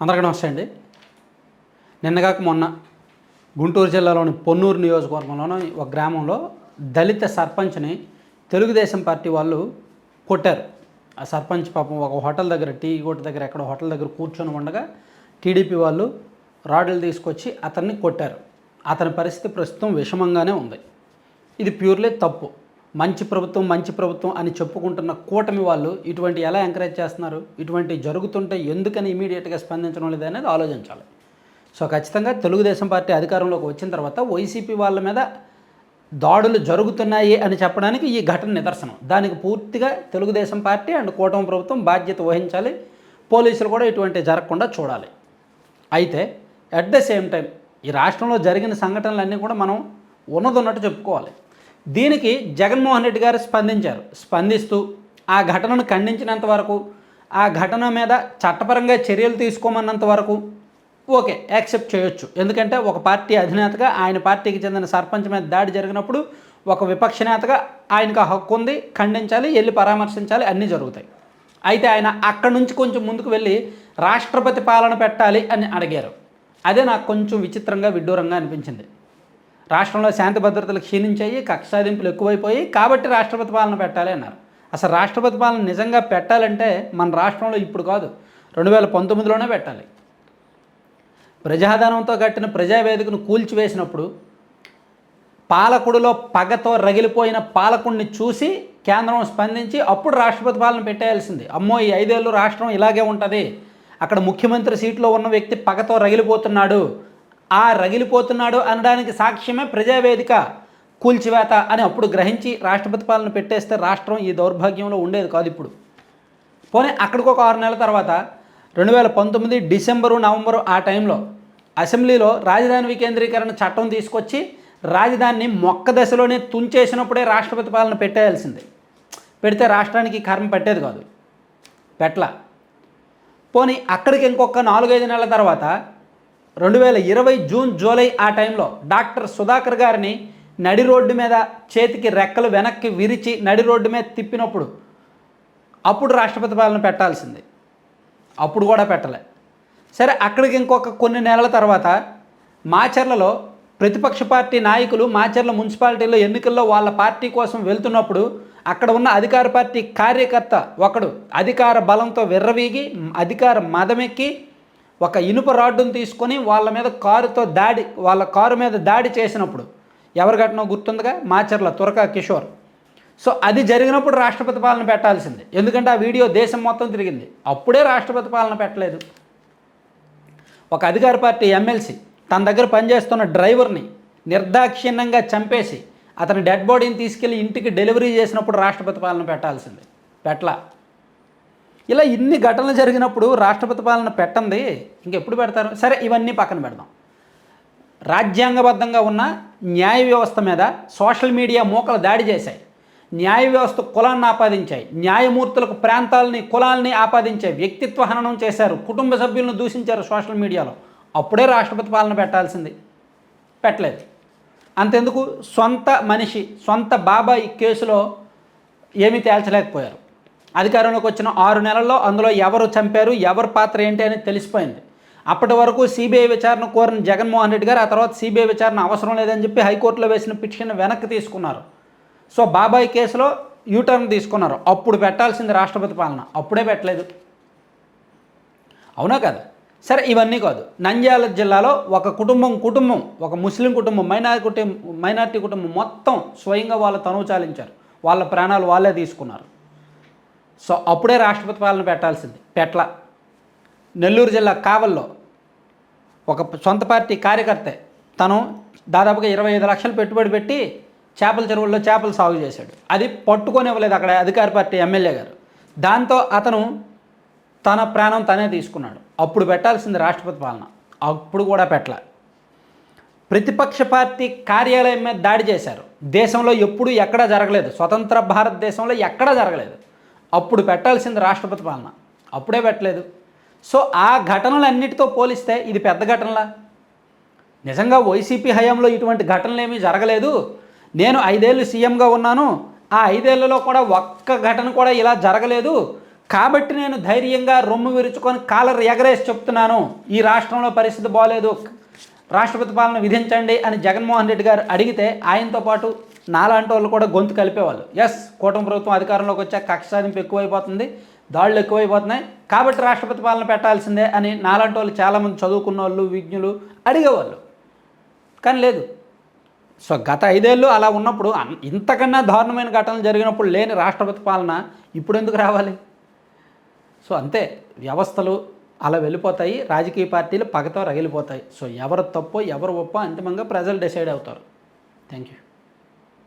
అందరికీ నమస్తే అండి. నిన్నగాక మొన్న గుంటూరు జిల్లాలోని పొన్నూరు నియోజకవర్గంలోని ఒక గ్రామంలో దళిత సర్పంచ్ని తెలుగుదేశం పార్టీ వాళ్ళు కొట్టారు. ఆ సర్పంచ్ పాపం ఒక హోటల్ దగ్గర టీ కొట్టు దగ్గర ఎక్కడ హోటల్ దగ్గర కూర్చొని ఉండగా టీడీపీ వాళ్ళు రాడ్లు తీసుకొచ్చి అతన్ని కొట్టారు. అతని పరిస్థితి ప్రస్తుతం విషమంగానే ఉంది. ఇది ప్యూర్లీ తప్పు. మంచి ప్రభుత్వం మంచి ప్రభుత్వం అని చెప్పుకుంటున్న కూటమి వాళ్ళు ఇటువంటి ఎలా ఎంకరేజ్ చేస్తున్నారు? ఇటువంటి జరుగుతుంటే ఎందుకని ఇమీడియట్గా స్పందించడం లేదు అనేది ఆలోచించాలి. సో ఖచ్చితంగా తెలుగుదేశం పార్టీ అధికారంలోకి వచ్చిన తర్వాత వైసీపీ వాళ్ళ మీద దాడులు జరుగుతున్నాయి అని చెప్పడానికి ఈ ఘటన నిదర్శనం. దానికి పూర్తిగా తెలుగుదేశం పార్టీ అండ్ కూటమి ప్రభుత్వం బాధ్యత వహించాలి. పోలీసులు కూడా ఇటువంటి జరగకుండా చూడాలి. అయితే అట్ ద సేమ్ టైం ఈ రాష్ట్రంలో జరిగిన సంఘటనలన్నీ కూడా మనం ఉన్నదన్నట్టు చెప్పుకోవాలి. దీనికి జగన్మోహన్ రెడ్డి గారు స్పందించారు. స్పందిస్తూ ఆ ఘటనను ఖండించినంత వరకు ఆ ఘటన మీద చట్టపరంగా చర్యలు తీసుకోమన్నంత వరకు ఓకే యాక్సెప్ట్ చేయొచ్చు. ఎందుకంటే ఒక పార్టీ అధినేతగా ఆయన పార్టీకి చెందిన సర్పంచ్ మీద దాడి జరిగినప్పుడు ఒక విపక్ష నేతగా ఆయనకు ఆ హక్కు ఉంది ఖండించాలి వెళ్ళి పరామర్శించాలి అన్నీ జరుగుతాయి. అయితే ఆయన అక్కడి నుంచి కొంచెం ముందుకు వెళ్ళి రాష్ట్రపతి పాలన పెట్టాలి అని అడిగారు. అదే నాకు కొంచెం విచిత్రంగా విడ్డూరంగా అనిపించింది. రాష్ట్రంలో శాంతి భద్రతలు క్షీణించాయి కక్షసాధింపులు ఎక్కువైపోయి కాబట్టి రాష్ట్రపతి పాలన పెట్టాలి అన్నారు. అసలు రాష్ట్రపతి పాలన నిజంగా పెట్టాలంటే మన రాష్ట్రంలో ఇప్పుడు కాదు రెండు వేల పంతొమ్మిదిలోనే పెట్టాలి. ప్రజాధనంతో కట్టిన ప్రజావేదికను కూల్చివేసినప్పుడు పాలకుడిలో పగతో రగిలిపోయిన పాలకుడిని చూసి కేంద్రం స్పందించి అప్పుడు రాష్ట్రపతి పాలన పెట్టేయాల్సింది. అమ్మో ఈ ఐదేళ్ళు రాష్ట్రం ఇలాగే ఉంటుంది. అక్కడ ముఖ్యమంత్రి సీట్లో ఉన్న వ్యక్తి పగతో రగిలిపోతున్నాడు. ఆ రగిలిపోతున్నాడు అనడానికి సాక్ష్యమే ప్రజావేదిక కూల్చివేత అని అప్పుడు గ్రహించి రాష్ట్రపతి పాలన పెట్టేస్తే రాష్ట్రం ఈ దౌర్భాగ్యంలో ఉండేది కాదు ఇప్పుడు. పోనీ అక్కడికి ఒక ఆరు నెలల తర్వాత రెండు వేల పంతొమ్మిది డిసెంబరు నవంబరు ఆ టైంలో అసెంబ్లీలో రాజధాని వికేంద్రీకరణ చట్టం తీసుకొచ్చి రాజధానిని మొక్క దశలోనే తుంచేసినప్పుడే రాష్ట్రపతి పాలన పెట్టేయాల్సింది. పెడితే రాష్ట్రానికి కర్మ పెట్టేది కాదు. పెట్ల పోనీ అక్కడికి ఇంకొక నాలుగైదు నెలల తర్వాత రెండు వేల ఇరవై జూన్ జూలై ఆ టైంలో డాక్టర్ సుధాకర్ గారిని నడి రోడ్డు మీద చేతికి రెక్కలు వెనక్కి విరిచి నడి రోడ్డు మీద తిప్పినప్పుడు అప్పుడు రాష్ట్రపతి పాలన పెట్టాల్సింది. అప్పుడు కూడా పెట్టలే. సరే అక్కడికి ఇంకొక కొన్ని నెలల తర్వాత మాచర్లలో ప్రతిపక్ష పార్టీ నాయకులు మాచర్ల మున్సిపాలిటీలో ఎన్నికల్లో వాళ్ళ పార్టీ కోసం వెళ్తున్నప్పుడు అక్కడ ఉన్న అధికార పార్టీ కార్యకర్త ఒకడు అధికార బలంతో విర్రవీగి అధికార మదమెక్కి ఒక ఇనుప రాడ్డును తీసుకొని వాళ్ళ మీద కారుతో దాడి వాళ్ళ కారు మీద దాడి చేసినప్పుడు ఎవరి ఘటన గుర్తుందిగా? మాచర్ల తురక కిషోర్. సో అది జరిగినప్పుడు రాష్ట్రపతి పాలన పెట్టాల్సింది. ఎందుకంటే ఆ వీడియో దేశం మొత్తం తిరిగింది. అప్పుడే రాష్ట్రపతి పాలన పెట్టలేదు. ఒక అధికార పార్టీ ఎమ్మెల్సీ తన దగ్గర పనిచేస్తున్న డ్రైవర్ని నిర్దాక్షిణ్యంగా చంపేసి అతని డెడ్ బాడీని తీసుకెళ్ళి ఇంటికి డెలివరీ చేసినప్పుడు రాష్ట్రపతి పాలన పెట్టాల్సింది. పెట్టలా. ఇలా ఇన్ని ఘటనలు జరిగినప్పుడు రాష్ట్రపతి పాలన పెట్టండి ఇంకెప్పుడు పెడతారు? సరే ఇవన్నీ పక్కన పెడదాం. రాజ్యాంగబద్ధంగా ఉన్న న్యాయ వ్యవస్థ మీద సోషల్ మీడియా మూకలు దాడి చేశాయి. న్యాయ వ్యవస్థ కులాన్ని ఆపాదించాయి. న్యాయమూర్తులకు ప్రాంతాలని కులాలని ఆపాదించాయి వ్యక్తిత్వ హననం చేశారు. కుటుంబ సభ్యులను దూషించారు సోషల్ మీడియాలో. అప్పుడే రాష్ట్రపతి పాలన పెట్టాల్సింది. పెట్టలేదు. అంతెందుకు? సొంత మనిషి సొంత బాబాయ్ కేసులో ఏమీ తేల్చలేకపోయారు. అధికారంలోకి వచ్చిన ఆరు నెలల్లో అందులో ఎవరు చంపారు ఎవరి పాత్ర ఏంటి అని తెలిసిపోయింది. అప్పటి వరకు సిబిఐ విచారణ కోరిన జగన్మోహన్ రెడ్డి గారు ఆ తర్వాత సిబిఐ విచారణ అవసరం లేదని చెప్పి హైకోర్టులో వేసిన పిటిషన్ వెనక్కి తీసుకున్నారు. సో బాబాయ్ కేసులో యూటర్న్ తీసుకున్నారు. అప్పుడు పెట్టాల్సింది రాష్ట్రపతి పాలన. అప్పుడే పెట్టలేదు. అవునా కదా? సరే ఇవన్నీ కాదు. నంద్యాల జిల్లాలో ఒక కుటుంబం కుటుంబం ఒక ముస్లిం కుటుంబం మైనారిటీ కుటుంబం మైనారిటీ కుటుంబం మొత్తం స్వయంగా వాళ్ళ తనువు చాలించారు. వాళ్ళ ప్రాణాలు వాళ్ళే తీసుకున్నారు. సో అప్పుడే రాష్ట్రపతి పాలన పెట్టాల్సింది. పెట్ల నెల్లూరు జిల్లా కావల్లో ఒక సొంత పార్టీ కార్యకర్తే తను దాదాపుగా ఇరవై ఐదు లక్షలు పెట్టుబడి పెట్టి చేపల చెరువుల్లో చేపలు సాగు చేశాడు. అది పట్టుకొని ఇవ్వలేదు అక్కడ అధికార పార్టీ ఎమ్మెల్యే గారు. దాంతో అతను తన ప్రాణం తనే తీసుకున్నాడు. అప్పుడు పెట్టాల్సింది రాష్ట్రపతి పాలన. అప్పుడు కూడా పెట్టలే. ప్రతిపక్ష పార్టీ కార్యాలయం మీద దాడి చేశారు. దేశంలో ఎప్పుడూ ఎక్కడా జరగలేదు. స్వతంత్ర భారతదేశంలో ఎక్కడా జరగలేదు. అప్పుడు పెట్టాల్సింది రాష్ట్రపతి పాలన. అప్పుడే పెట్టలేదు. సో ఆ ఘటనలన్నిటితో పోలిస్తే ఇది పెద్ద ఘటనలా? నిజంగా వైసీపీ హయాంలో ఇటువంటి ఘటనలు ఏమీ జరగలేదు. నేను ఐదేళ్ళు సీఎంగా ఉన్నాను. ఆ ఐదేళ్ళలో కూడా ఒక్క ఘటన కూడా ఇలా జరగలేదు. కాబట్టి నేను ధైర్యంగా రొమ్ము విరుచుకొని కాలర్ ఎగరేసి చెప్తున్నాను. ఈ రాష్ట్రంలో పరిస్థితి బాగోలేదు రాష్ట్రపతి పాలన విధించండి అని జగన్మోహన్ రెడ్డి గారు అడిగితే ఆయనతో పాటు నాలాంటి వాళ్ళు కూడా గొంతు కలిపేవాళ్ళు. ఎస్ కూటమి ప్రభుత్వం అధికారంలోకి వచ్చాక కక్ష సాధింపు ఎక్కువైపోతుంది దాడులు ఎక్కువైపోతున్నాయి. కాబట్టి రాష్ట్రపతి పాలన పెట్టాల్సిందే అని నాలాంటి వాళ్ళు చాలామంది చదువుకున్న వాళ్ళు విజ్ఞులు అడిగేవాళ్ళు. కానీ లేదు. సో గత ఐదేళ్ళు అలా ఉన్నప్పుడు ఇంతకన్నా దారుణమైన ఘటనలు జరిగినప్పుడు లేని రాష్ట్రపతి పాలన ఇప్పుడు ఎందుకు రావాలి? సో అంతే. వ్యవస్థలు అలా వెళ్ళిపోతాయి. రాజకీయ పార్టీలు పగతో రగిలిపోతాయి. సో ఎవరు తప్పో ఎవరు ఒప్పో అంతిమంగా ప్రజలు డిసైడ్ అవుతారు. Thank you